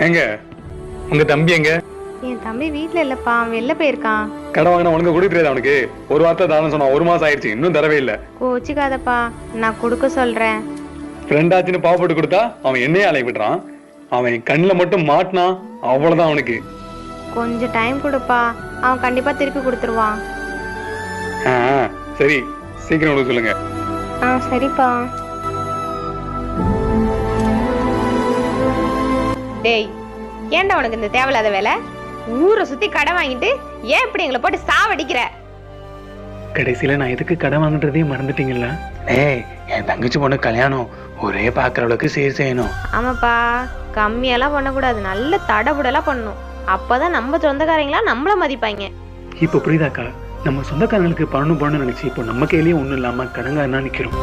எங்க? உங்க தம்பி எங்க? என் தம்பி வீட்ல இல்லப்பா அவன் வெளில போயிருக்கான். கடை வாங்கின உனக்கு கொடுக்க தெரியாது அவனுக்கு? ஒரு வார்த்தை தானே சொன்னான் ஒரு மாசம் ஆயிடுச்சு இன்னும் தரவே இல்ல. கோச்சிக்காதப்பா நான் கொடுக்க சொல்றேன். ஃப்ரெண்ட் ஆச்சுன்னு பாவப்பட்டு கொடுத்தா அவன் என்னையே அலைய விடுறான் அவன் கண்ணில் மட்டும் மாட்டினான் அவ்வளவுதான் அவனுக்கு. கொஞ்சம் டைம் கொடுப்பா அவன் கண்டிப்பா திருப்பி கொடுத்துருவான். ஆ, சரி. சீக்கிரம் கொடுக்க சொல்லுங்க. ஆ சரிப்பா. டேய் ஏன்டா உனக்கு இந்த தேவையில்லாத வேலை? ஊரை சுத்தி கடை வாங்கிட்டு ஏன் இப்படி எங்களை போட்டு சாவடிக்கிற? கடைசியில நான் எதுக்கு கடன் வாங்குறதே மறந்துட்டீங்கல்ல ஏய் என் தங்கச்சி பொண்ணு கல்யாணம் ஒரே பாக்குற அளவுக்கு சீர் செய்யணும். ஆமாப்பா கம்மியெல்லாம் பண்ணக்கூடாது நல்ல தடபுடலாம் பண்ணணும். அப்பதான் நம்ம சொந்தக்காரங்களாம் நம்மள மதிப்பாங்க. இப்போ புரியுதாக்கா? நம்ம சொந்தக்காரங்களுக்கு பண்ணணும் பண்ணணும்னு நினைச்சு இப்போ நம்ம கையிலயே ஒண்ணும் இல்லாம கடங்காரனா நிக்கிறோம்.